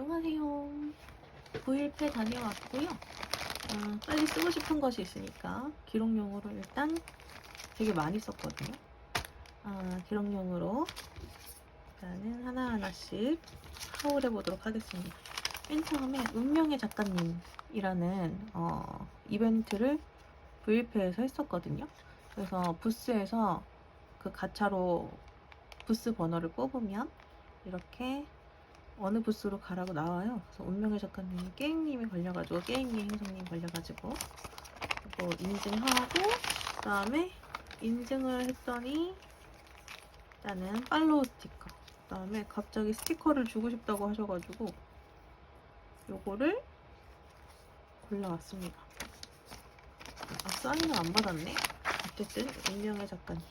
안녕하세요. 9일패 다녀왔고요. 어, 빨리 쓰고 싶은 것이 있으니까 기록용으로 일단 되게 많이 썼거든요. 아, 기록용으로 일단은 하나하나씩 하울해 보도록 하겠습니다. 맨 처음에 운명의 작가님이라는 어, 이벤트를 V패에서 했었거든요. 그래서 부스에서 그 가차로 부스 번호를 뽑으면 이렇게 어느 부스로 가라고 나와요. 그래서 운명의 작가님이 게임님이 걸려가지고 게임님 행성님 걸려가지고 이거 인증하고 그다음에 인증을 했더니 일단은 팔로우 스티커 그다음에 갑자기 스티커를 주고 싶다고 하셔가지고 요거를 골라왔습니다. 아 사인을 안 받았네. 어쨌든 운명의 작가님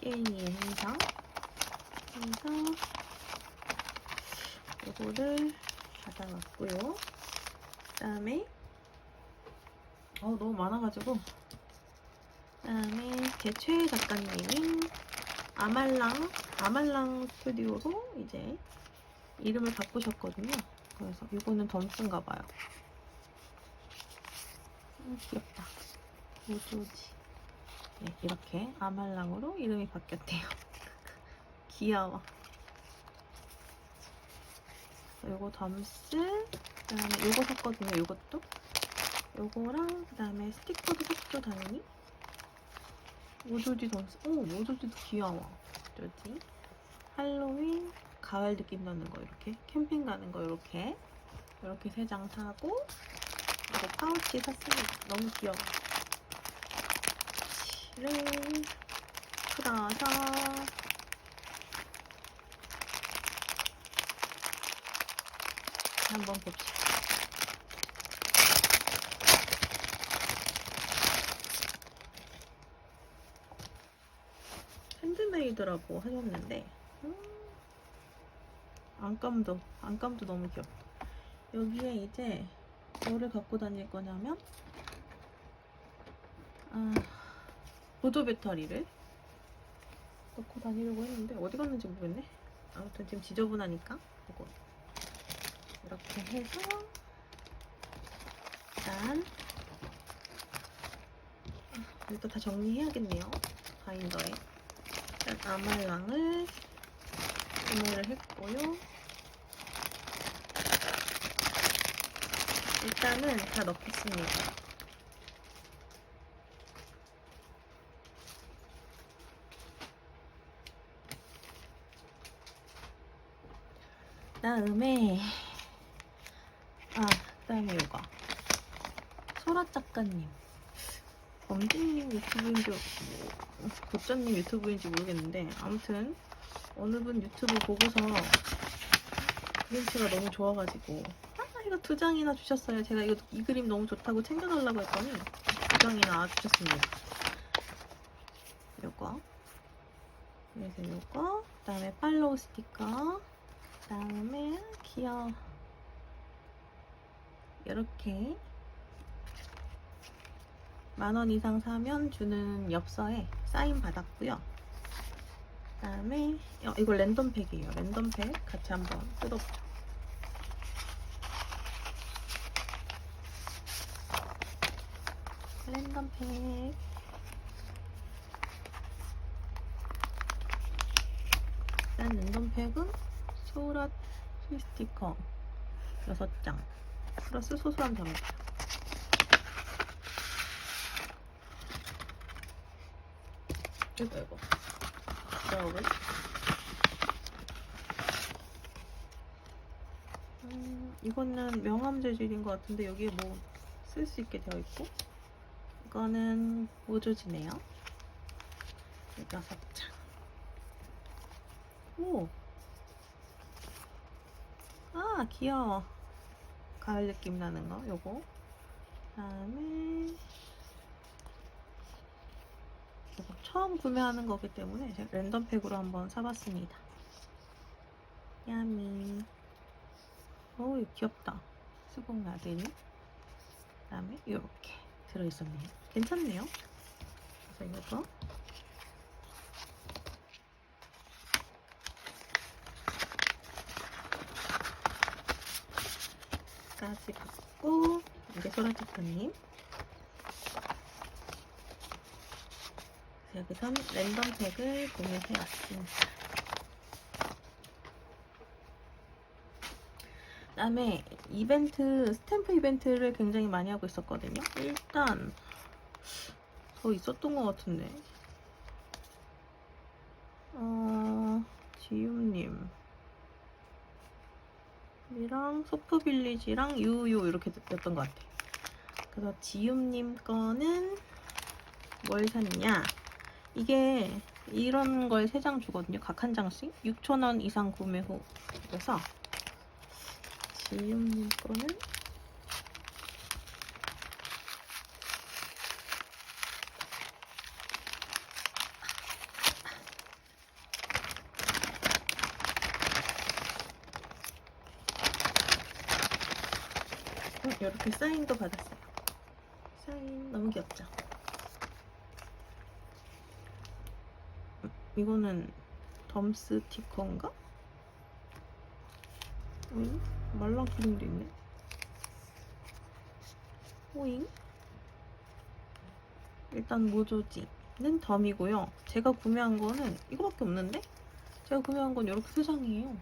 게임의 행상 행상 이거를 받아왔고요. 그다음에 어 너무 많아가지고 그다음에 제 최애 작가님인 아말랑 아말랑 스튜디오로 이제 이름을 바꾸셨거든요. 그래서 이거는 덤스인가 봐요. 음, 귀엽다. 우주지. 네, 이렇게 아말랑으로 이름이 바뀌었대요. 귀여워. 요거 덤스 그다음에 요거 샀거든요 요것도? 요거랑 그다음에 스티커도 샀죠 당연히? 모조지 덤스 오 모조지도 귀여워. 모조지? 할로윈 가을 느낌 나는 거 이렇게. 캠핑 가는 거 이렇게. 이렇게 세 장 사고 이거 파우치 샀습니다 너무 귀여워. 를 풀어서 한번 봅시다. 핸드메이드라고 하셨는데 음, 안감도 안감도 너무 귀엽다. 여기에 이제 뭐를 갖고 다닐 거냐면 아, 보조 배터리를 넣고 다니려고 했는데 어디 갔는지 모르겠네. 아무튼 지금 지저분하니까 이거 이렇게 해서 일단 아, 일단 다 정리해야겠네요 바인더에. 일단 아말랑을 구매를 했고요. 일단은 다 넣겠습니다. 다음에 아, 그다음에 이거 소라 작가님, 범진님 유튜브인지 뭐, 도전님 유튜브인지 모르겠는데 아무튼 어느 분 유튜브 보고서 그림체가 너무 좋아가지고 아 이거 두 장이나 주셨어요. 제가 이거 이 그림 너무 좋다고 챙겨달라고 했더니 두 장이나 주셨습니다. 요거 그래서 요거 그 다음에 팔로우 스티커 그 다음에 귀여워. 이렇게 만원 이상 사면 주는 엽서에 사인 받았고요. 그 다음에 어, 이거 랜덤 팩이에요. 랜덤 팩 같이 한번 뜯어보죠. 랜덤 팩. 일단 랜덤 팩은 소라 스티커 6장. 플러스 소소한 점입 이거 이거. 여러분 음, 이거는 명암 재질인 것 같은데 여기에 뭐 쓸 수 있게 되어 있고 이거는 모조지네요. 여섯 장 오! 아 귀여워. 가을 느낌 나는 거 요거. 그다음에 이거 처음 구매하는 거기 때문에 제가 랜덤 팩으로 한번 사봤습니다. 야미. 오 귀엽다. 수국 나들이. 그 다음에 이렇게 들어있었네요. 괜찮네요. 그래서 이거 여기까지 받고 이제 소라티프님 여기선 랜덤 팩을 구매해 왔습니다. 그 다음에 이벤트 스탬프 이벤트를 굉장히 많이 하고 있었거든요. 일단 더 있었던 것 같은데. 어 지윤님 이랑 소프빌리지랑 유유 이렇게 였던 것 같아. 그래서 지윤님 거는 뭘 샀냐? 이게 이런 걸세장 주거든요. 각 한 장씩 6,000원 이상 구매 후. 그래서 지윤님 거는 음, 이렇게 사인도 받았어요. 사인 너무 귀엽죠? 음, 이거는 덤 스 티커인가? 오잉? 말랑 그림도 있네. 오잉? 일단 모조지는 덤이고요. 제가 구매한 거는 이거밖에 없는데? 제가 구매한 건 이렇게 세 장이에요.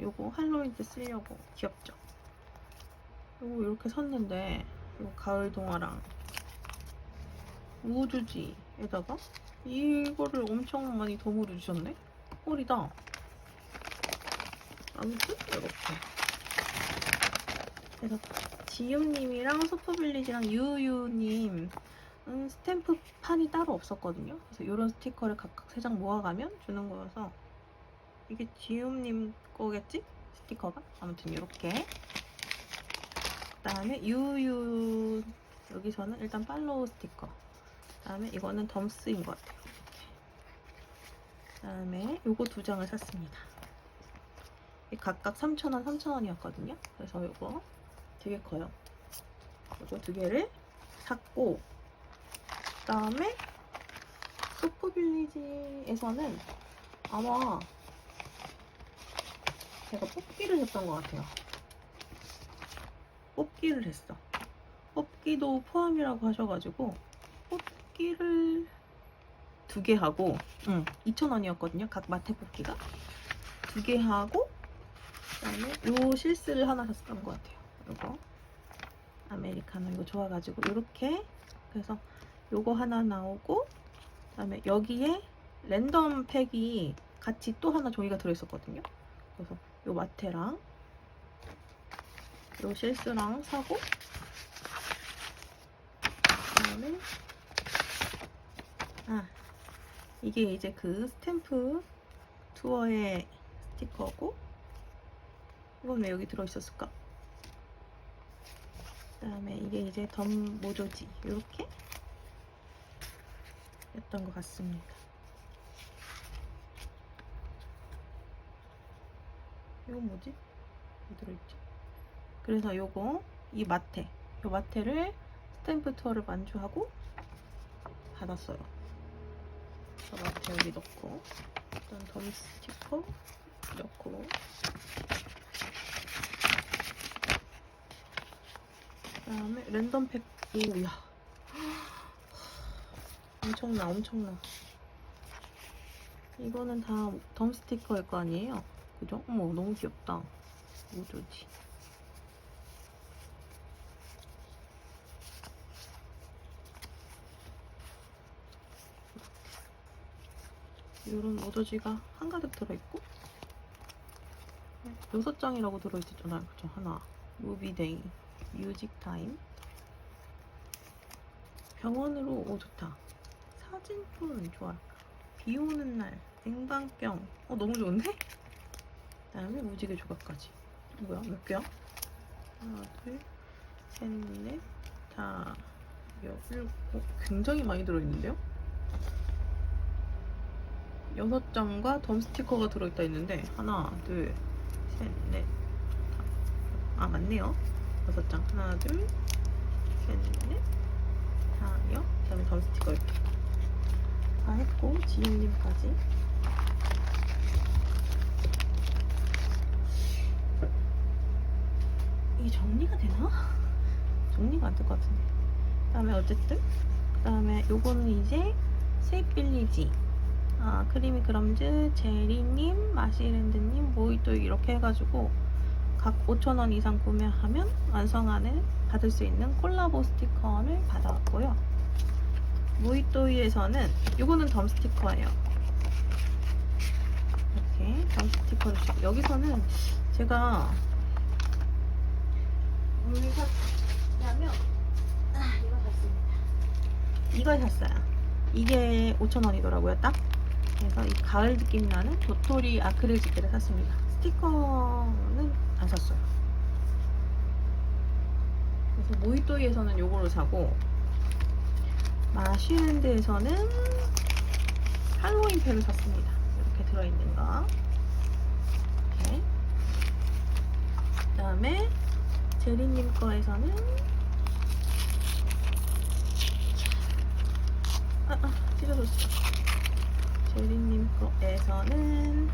요거 할로윈 때 쓰려고 귀엽죠? 요거 이렇게 샀는데 요 가을 동화랑 우주지에다가 이거를 엄청 많이 덤으로 주셨네? 꼴이다. 아무튼 이렇게. 그래서 지윤님이랑 소프빌리지랑 유유님 은 스탬프 판이 따로 없었거든요. 그래서 이런 스티커를 각각 세 장 모아가면 주는 거여서 이게 지윤님 거겠지? 스티커가? 아무튼 이렇게. 그 다음에 유유 여기서는 일단 팔로우 스티커. 그다음에 이거는 덤스인 것 같아요. 그다음에 요거 두 장을 샀습니다. 이 각각 3,000원, 3,000원이었거든요. 그래서 요거 되게 커요. 요거 두 개를 샀고 그다음에 소프빌리지에서는 아마 제가 뽑기를 했던 것 같아요. 뽑기를 했어. 뽑기도 포함이라고 하셔가지고 뽑기를 두 개 하고, 응, 2,000원이었거든요. 각 마테 뽑기가 두 개 하고, 그다음에 요 실스를 하나 샀던 것 같아요. 요거 아메리카노 이거 좋아가지고 요렇게 그래서 요거 하나 나오고, 그다음에 여기에 랜덤 팩이 같이 또 하나 종이가 들어있었거든요. 그래서 요 마테랑 요 실스랑 사고 그다음에 아 이게 이제 그 스탬프 투어의 스티커고 이건 왜 여기 들어있었을까? 그 다음에 이게 이제 덤 모조지 이렇게 였던 것 같습니다. 이건 뭐지? 왜 들어있지? 그래서 요거 이 마테 요 마테를 스탬프 투어를 만주하고 받았어요. 마테 여기 넣고 일단 덤 스티커 넣고. 그다음에 랜덤 팩 오야. 엄청나 엄청나. 이거는 다 덤 스티커일 거 아니에요? 그죠? 어머 너무 귀엽다. 모조지 이런 모조지가 한가득 들어있고 여섯 장이라고 들어있었잖아요 그죠? 하나. 무비데이. 뮤직타임. 병원으로 오 좋다. 사진뿐 좋아. 비 오는 날 냉방병. 어 너무 좋은데? 그 다음에 무지개 조각까지. 뭐야? 몇 개야? 하나 둘셋넷 다. 여섯 어, 굉장히 많이 들어있는데요? 여섯 장과 덤 스티커가 들어있다 했는데 하나 둘 셋넷 아 맞네요 여섯 장 하나 둘 셋 넷 다여 그다음에 덤 스티커 이렇게 다 했고 지윤님까지 이게 정리가 되나? 정리가 안 될 것 같은데. 그다음에 어쨌든 그다음에 요거는 이제 스윗 빌리지. 아 크리미 그럼즈, 제리님, 마시랜드님, 모히또 이렇게 해가지고 각 5,000원 이상 구매하면 완성안을 받을 수 있는 콜라보 스티커를 받아왔고요. 모히또이에서는 요거는 덤 스티커예요. 이렇게 덤 스티커를 주고 여기서는 제가 뭘 샀냐면 아 이거 샀습니다. 이걸 샀어요. 이게 5,000원이더라고요, 딱. 그래서 이 가을 느낌 나는 도토리 아크릴 집게를 샀습니다. 스티커는 안 샀어요. 그래서 모히또이에서는 요거를 사고 마쉬랜드에서는 할로윈 팩을 샀습니다. 이렇게 들어있는 거. 이렇게. 그다음에 제리님 거에서는 아, 아, 찢어졌어. 제리님 거 에서는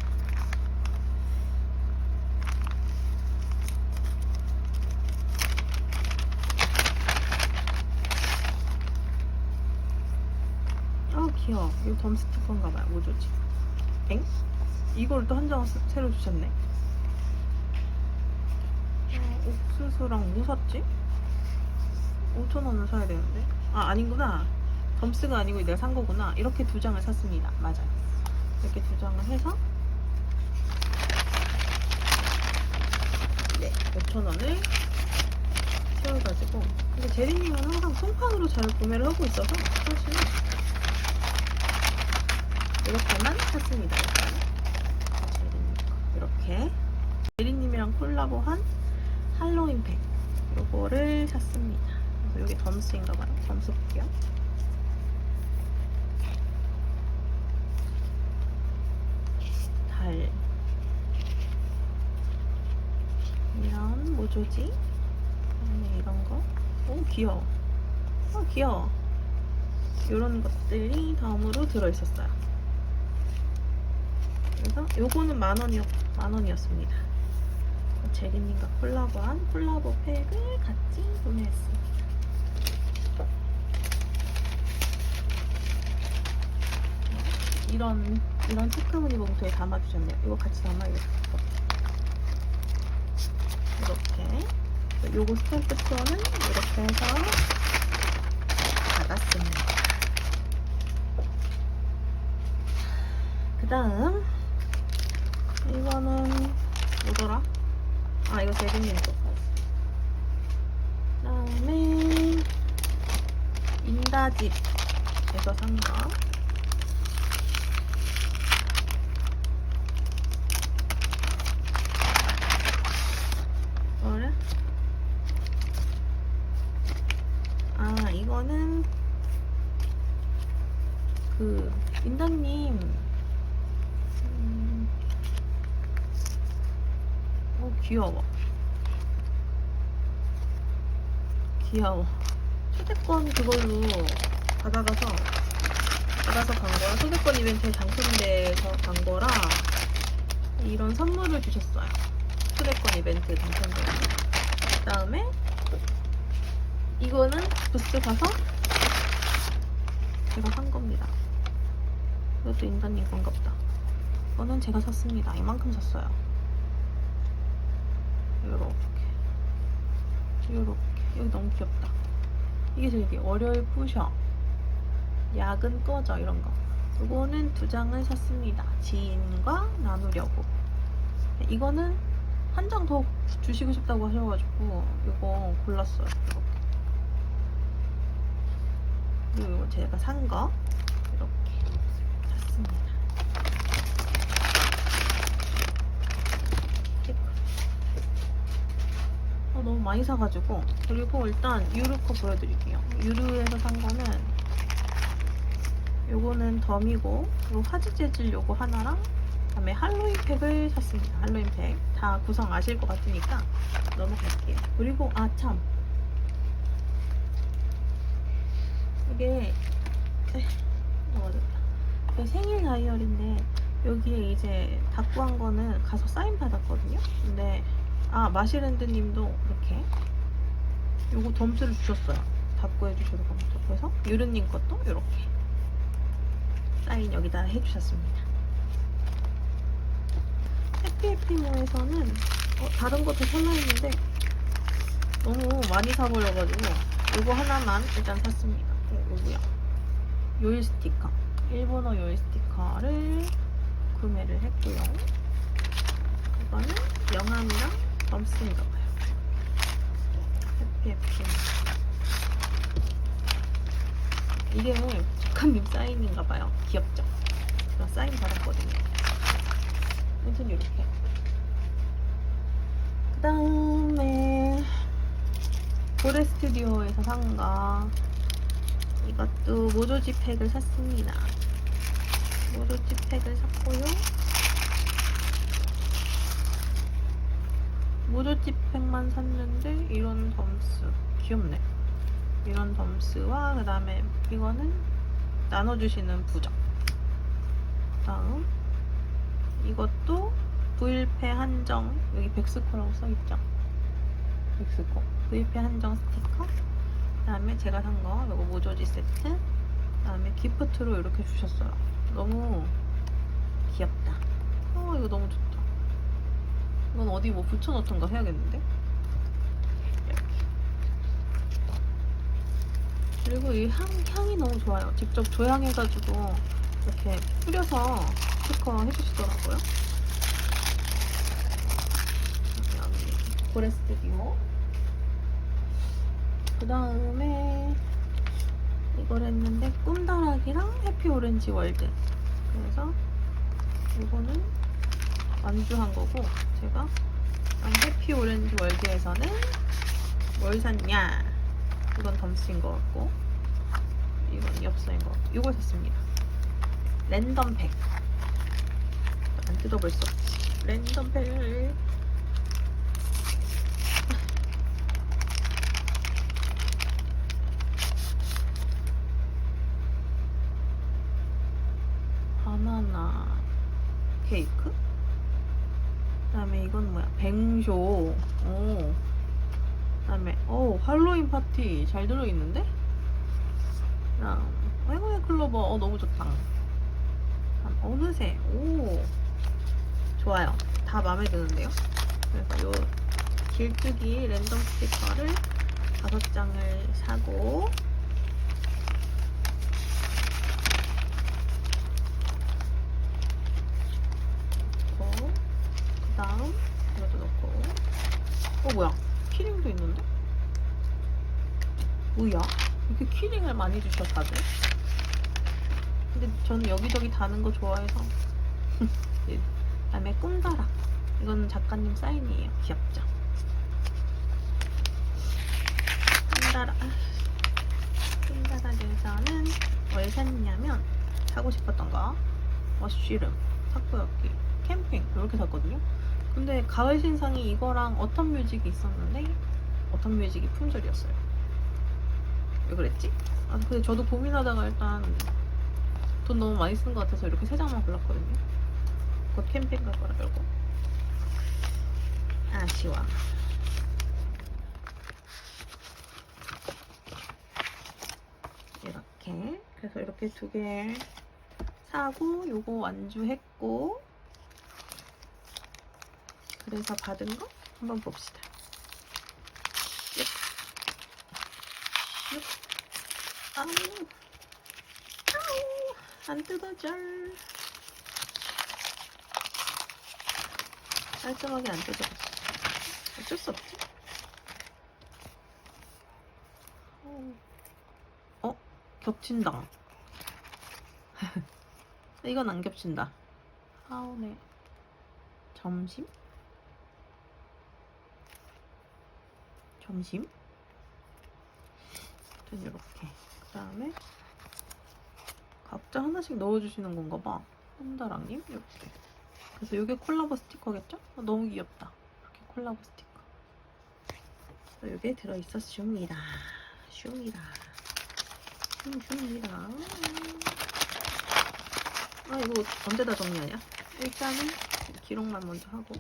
아 귀여워. 이거 덤 스티커인가 봐요. 뭐죠지? 엥? 이걸 또 한 장 새로 주셨네. 어, 옥수수랑 뭐 샀지? 5,000원을 사야 되는데. 아, 아닌구나. 덤스가 아니고 내가 산 거구나. 이렇게 두 장을 샀습니다. 맞아요. 이렇게 두 장을 해서 네, 5,000원을 채워가지고 근데 제리님은 항상 송판으로 잘 구매를 하고 있어서 사실 이렇게만 샀습니다. 이렇게 제리님이랑 콜라보한 할로윈 팩 요거를 샀습니다. 그래서 여기 덤스인가봐요. 덤스 볼게요. 달 그다음에 이런 거. 오 귀여워. 아 귀여워. 이런 것들이 다음으로 들어있었어요. 그래서 요거는 만 원이었 만 원이었습니다. 제리님과 콜라보한 콜라보 팩을 같이 구매했습니다. 이런 이런 체크무늬 봉투에 담아주셨네요. 이거 같이 담아야겠다. 이렇게 요거 스탬프 투어는 이렇게 해서 받았습니다. 그 다음 이거는 뭐더라? 아 이거 제리님 거. 그 다음에 인다집에서 산 거. 뭐래? 아 이거는 그 인다님 음, 어 귀여워 귀여워 초대권 그걸로 받아가서 받아서 간 거라 초대권 이벤트에 당첨돼서 간 거라 이런 선물을 주셨어요. 초대권 이벤트 당첨돼서. 그 다음에 이거는 부스 가서 제가 산 겁니다. 이것도 인다님 건가 보다. 이거는 제가 샀습니다. 이만큼 샀어요. 요렇게. 요렇게 여기 너무 귀엽다. 이게 저기 월요일 푸셔. 야근 꺼져 이런 거. 이거는 두 장을 샀습니다. 지인과 나누려고. 이거는 한 장 더 주시고 싶다고 하셔가지고 이거 골랐어요 이렇게. 그리고 이거 제가 산 거 이렇게 샀습니다 어, 너무 많이 사가지고. 그리고 일단 유루 거 보여드릴게요. 유루에서 산 거는 요거는 덤이고 요 화지 재질 요거 하나랑 그다음에 할로윈 팩을 샀습니다. 할로윈 팩 다 구성 아실 것 같으니까 넘어갈게요. 그리고 아 참 이게 에, 넘어졌다 그 생일 다이어리인데 여기에 이제 다 구한 거는 가서 사인 받았거든요. 근데 아 마시랜드 님도 이렇게 요거 덤스를 주셨어요. 답고 해주셔서 감사하고 그래서 유르님 것도 이렇게 사인 여기다 해주셨습니다. 해피해피모에서는 어, 다른 것도 살라했는데 너무 많이 사버려가지고 요거 하나만 일단 샀습니다. 어, 요거야. 요일 스티커. 일본어 요일 스티커를 구매를 했고요. 이거는 영암이랑 덤스인가 봐요. 해피 해피. 이게 작가님 사인인가 봐요. 귀엽죠? 제가 사인 받았거든요. 아무튼 이렇게. 그 다음에 고래 스튜디오에서 산거 이것도 모조지 팩을 샀습니다. 모조지 팩을 샀고요. 모조지 팩만 샀는데 이런 덤스 귀엽네. 이런 덤스와 그 다음에 이거는 나눠주시는 부적. 다음 이것도 부일패 한정 여기 백스코라고 써있죠. 백스코 부일패 한정 스티커. 그 다음에 제가 산 거 이거 모조지 세트. 그 다음에 기프트로 이렇게 주셨어요. 너무 귀엽다. 어 이거 너무 좋다. 이건 어디 뭐 붙여놓던가 해야겠는데? 그리고 이 향, 향이 너무 좋아요. 직접 조향해가지고 이렇게 뿌려서 스티커 해주시더라고요. 여기 고레 스튜디오. 그 다음에 이걸 했는데 꿈다락이랑 해피 오렌지 월드. 그래서 이거는 완주한 거고 제가 해피 오렌지 월드에서는 뭘 샀냐? 이건 덤스인 것 같고 이건 엽서인 것 같고 이걸 샀습니다. 랜덤 팩. 안 뜯어볼 수 없지. 랜덤 팩을 바나나 케이크? 그다음에 이건 뭐야? 뱅쇼. 오. 그다음에 어 할로윈 파티 잘 들어 있는데? 그다음 아이고야 클로버 어 너무 좋다. 다음 어느새 오 좋아요. 다 마음에 드는데요. 그래서 요 길쭉이 랜덤 스티커를 다섯 장을 사고 그 다음 이것도 넣고 어 뭐야 키링도 있는데? 뭐야? 이렇게 키링을 많이 주셔 다들 근데 저는 여기저기 다는 거 좋아해서 그 다음에 꿈다락 이건 작가님 사인이에요 귀엽죠? 꿈다락 꿈다락에서는 뭘 샀냐면 사고 싶었던 거 머쉬룸 타코야끼 캠핑 이렇게 샀거든요. 근데 가을 신상이 이거랑 어떤 뮤직이 있었는데 어떤 뮤직이 품절이었어요. 왜 그랬지? 아 근데 저도 고민하다가 일단 돈 너무 많이 쓴 것 같아서 이렇게 세 장만 골랐거든요. 곧 캠핑 갈 거라 결국 아쉬워. 이렇게 그래서 이렇게 두 개 사고 요거 완주했고 그래서 받은 거 한번 봅시다. 아우. 아우. 안 뜯어져. 깔끔하게 안 뜯어져. 어쩔 수 없지. 어? 겹친다. 이건 안 겹친다. 하운의 점심? 점심? 전 이렇게. 그 다음에 각자 하나씩 넣어주시는 건가 봐. 혼다랑님 이렇게. 그래서 이게 콜라보 스티커겠죠? 어, 너무 귀엽다. 이렇게 콜라보 스티커. 그래서 이게 들어있었습니다. 슈입니다. 슈입니다. 아 이거 언제 다 정리하냐? 일단은 기록만 먼저 하고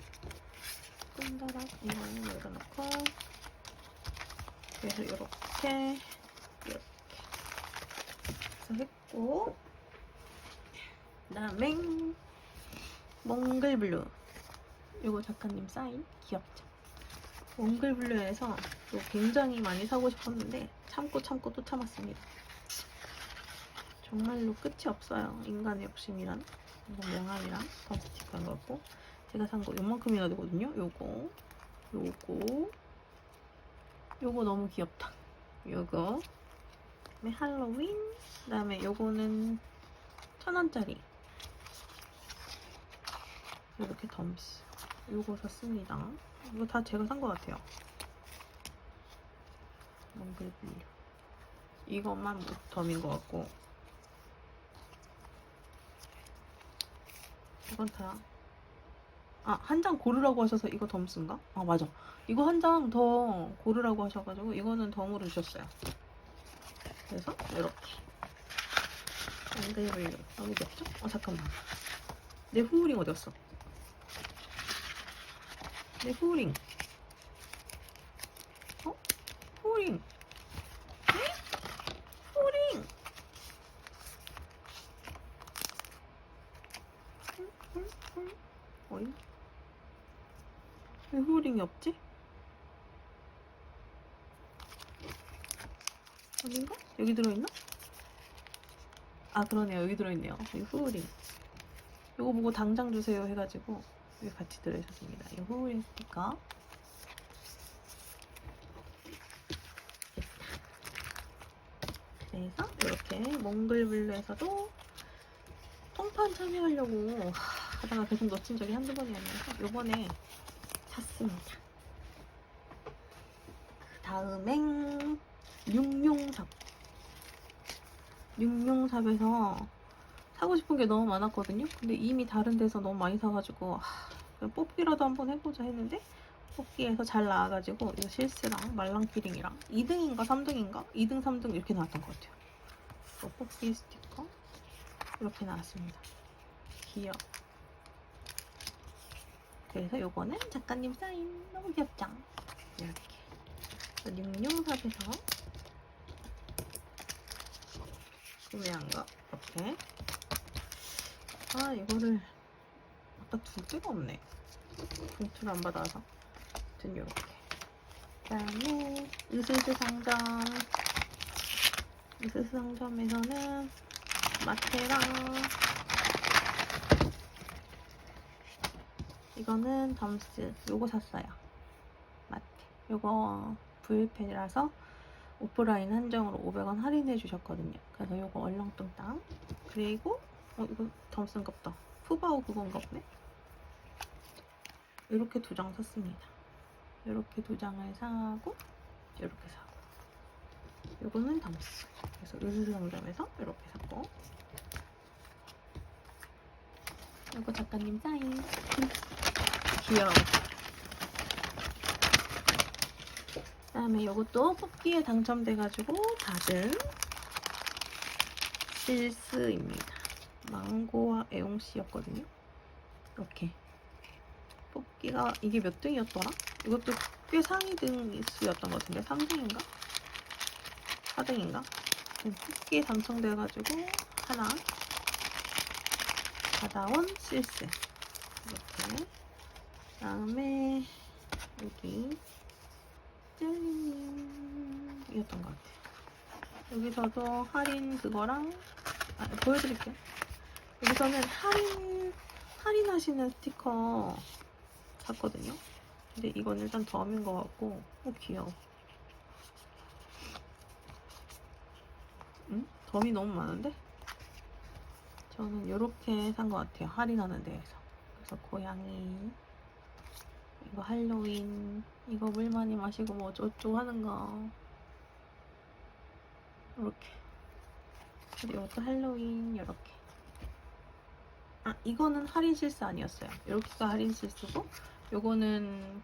끈다락 이거는 여기다 넣고 그래서 이렇게 이렇게 해서 했고 그다음에 몽글블루 이거 작가님 사인 귀엽죠? 몽글블루에서 또 굉장히 많이 사고 싶었는데 참고 참고 또 참았습니다. 정말로 끝이 없어요. 인간의 욕심이란 이거 명함이랑 덤스틱한 거고 제가 산 거 요만큼이나 되거든요. 요거 요거 요거 너무 귀엽다. 요거 그다음에 할로윈 그다음에 요거는 천 원짜리 이렇게 덤스 요거 샀습니다. 이거 다 제가 산 것 같아요. 몽글블루 이것만 뭐 덤인 것 같고 이건 다 아, 한 장 고르라고 하셔서 이거 덤스인가? 아, 맞아. 이거 한 장 더 고르라고 하셔가지고 이거는 덤으로 주셨어요. 그래서 이렇게. 몽글블루. 너무 귀엽죠? 어, 잠깐만. 내 후우링 어디 갔어? 내 후우링. 어? 후우링. 에? 후우링. 훌, 훌, 훌. 어이? 왜 후우링이 없지? 어딘가? 여기 들어있나? 아 그러네요. 여기 들어있네요. 여기 후우링. 요거 보고 당장 주세요 해가지고 여기 같이 들어있었습니다. 이 후우링 스티커. 그래서 이렇게 몽글블루에서도 통판 참여하려고 하다가 계속 놓친 적이 한두 번이었는데 요번에 샀습니다. 그 다음엔 육룡삽. 육룡삽에서 사고 싶은 게 너무 많았거든요. 근데 이미 다른 데서 너무 많이 사가지고 하, 그냥 뽑기라도 한번 해보자 했는데 뽑기에서 잘 나와가지고 이거 실스랑 말랑키링이랑 2등인가 3등인가 2등 3등 이렇게 나왔던 것 같아요. 또 뽑기 스티커 이렇게 나왔습니다. 귀여워. 그래서 요거는 작가님 사인 너무 귀엽죠? 이렇게 육룡삽에서 구매한 거 이렇게 아 이거를 아까 두 개가 없네. 봉투를 안 받아서. 아무튼 요렇게. 그 다음에 으스스 상점. 으스스 상점에서는 마테랑. 이거는 덤스 요거 샀어요. 마테. 요거 V펜이라서 오프라인 한정으로 500원 할인해 주셨거든요. 그래서 요거 얼렁뚱땅 그리고 어 이거 덤스인가 보다 푸바오 그건가 보네? 이렇게 두 장 샀습니다. 이렇게 두 장을 사고 이렇게 사고. 요거는 덤스 그래서 으스스 상점에서 이렇게 샀고. 요거 작가님 사인. 귀여워. 그 다음에 이것도 뽑기에 당첨돼가지고 받은 실스입니다. 망고와 애용씨였거든요. 이렇게 뽑기가 이게 몇 등이었더라? 이것도 꽤 상위 등수였던 것 같은데 3등인가? 4등인가? 뽑기에 당첨돼가지고 하나 받아온 실스 이렇게 다음에 여기 젤리님 이었던 것 같아요. 여기서도 할인 그거랑 아, 보여드릴게요. 여기서는 할인 할인하시는 스티커 샀거든요. 근데 이건 일단 덤인 것 같고, 어 귀여워. 응? 덤이 너무 많은데? 저는 이렇게 산 것 같아요. 할인하는 데에서. 그래서 고양이. 이거 할로윈 이거 물 많이 마시고 뭐 어쩌고 하는 거. 이렇게. 그리고 이것도 할로윈 이렇게. 아 이거는 할인 실수 아니었어요. 이렇게가 할인 실수고 요거는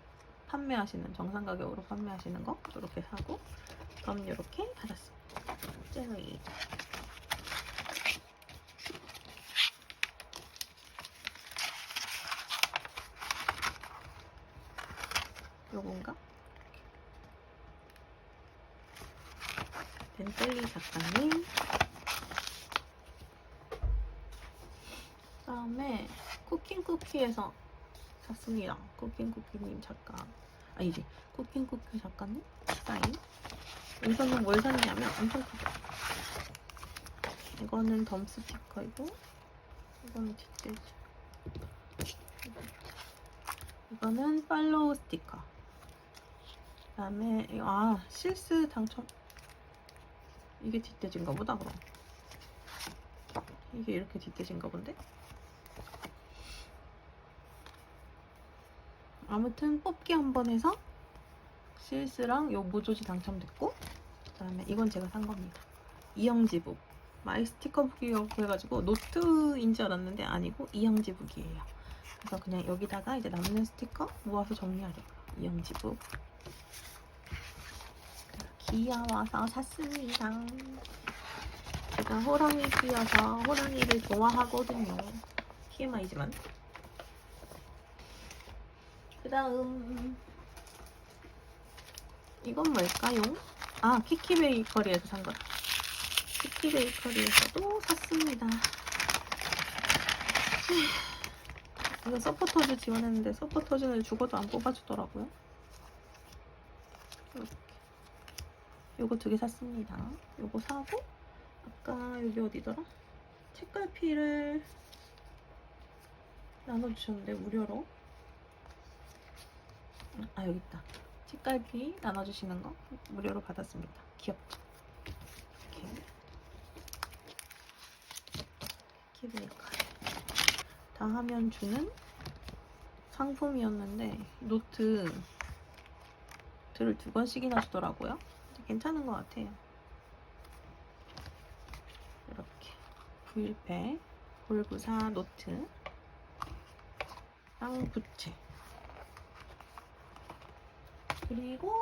판매하시는 정상 가격으로 판매하시는 거 이렇게 사고 그럼 이렇게 받았습니다. 젤리 요건가? 벤틀리 작가님. 그 다음에 쿠킹 쿠키에서 샀습니다. 쿠킹 쿠키님 작가. 아니지. 쿠킹 쿠키 작가님 사인. 우선은 뭘 샀냐면 엄청 크죠. 이거는 덤 스티커이고 이거는 뒷돼지. 이거는 팔로우 스티커. 그다음에 이거- 아 실스 당첨. 이게 뒷돼지인가 보다 그럼. 이게 이렇게 뒷돼지인가 본데? 아무튼 뽑기 한 번 해서 실스랑 요 모조지 당첨됐고 그 다음에 이건 제가 산 겁니다. 이영지북 마이 스티커북이라고 해가지고 노트인 줄 알았는데 아니고 이영지북이에요. 그래서 그냥 여기다가 이제 남는 스티커 모아서 정리하려고요. 이영지북 귀여워서 샀습니다. 제가 호랑이 키워서 호랑이를 좋아하거든요. TMI지만. 그 다음 이건 뭘까요? 아 키키 베이커리에서 산 거다. 키키 베이커리에서도 샀습니다. 이거 서포터즈 지원했는데 서포터즈는 죽어도 안 뽑아주더라고요. 이렇게. 요거 두 개 샀습니다. 요거 사고 아까 여기 어디더라? 책갈피를 나눠주셨는데 무료로 아 여기 있다. 책갈피 나눠주시는 거 무료로 받았습니다. 귀엽죠? 이렇게 키베이커리 다 하면 주는 상품이었는데 노트 들을 두 번씩이나 주더라고요. 괜찮은 것 같아요. 이렇게 부일패, 볼구사 노트, 랑 부채 그리고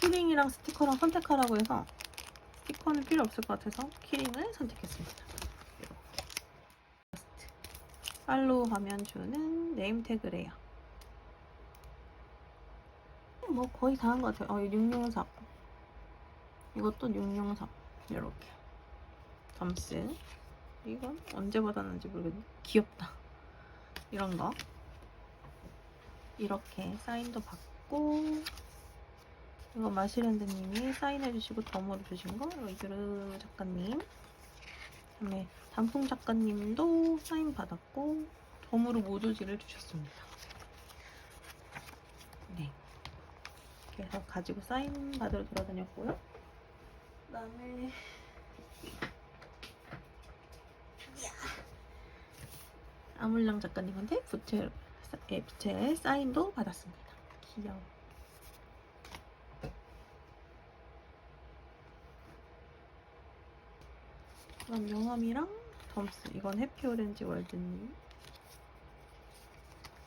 키링이랑 스티커랑 선택하라고 해서 스티커는 필요 없을 것 같아서 키링을 선택했습니다. 이렇게 팔로우 하면 주는 네임 태그래요. 뭐 거의 다 한 것 같아요. 어, 663. 이것도 663. 이렇게. 점스. 이건 언제 받았는지 모르겠네. 귀엽다. 이런 거. 이렇게 사인도 받고. 이거 마시랜드님이 사인해주시고 덤으로 주신 거. 이거이드르 작가님. 그 다음에 단풍 작가님도 사인 받았고 덤으로 모조지를 주셨습니다. 네. 그래서 가지고 사인 받으러 돌아다녔고요. 그다음에 아물랑 작가님한테 부채, 예, 부채 사인도 받았습니다. 귀여워. 그럼 영암이랑 점수 이건 해피오렌지 월드님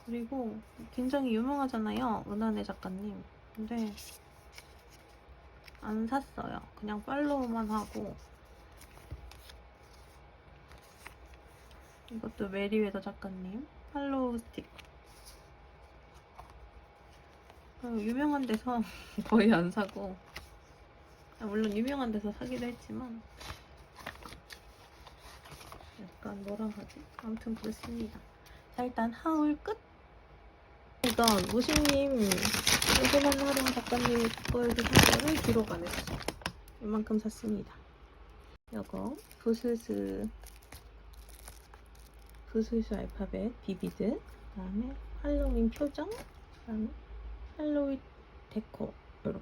그리고 굉장히 유명하잖아요 은하네 작가님 근데 안 샀어요 그냥 팔로우만 하고 이것도 메리웨더 작가님 팔로우 스틱 어, 유명한 데서 거의 안 사고 아, 물론 유명한 데서 사기도 했지만 약간 뭐라 하지? 아무튼 그렇습니다. 자 일단 하울 끝. 이건 무심님 요즘한 하루 작가님이 보여주신 거를 기록 안 했어. 이만큼 샀습니다. 요거 부스스 부스스 알파벳 비비드 그다음에 할로윈 표정 그다음에 할로윈 데코 이렇게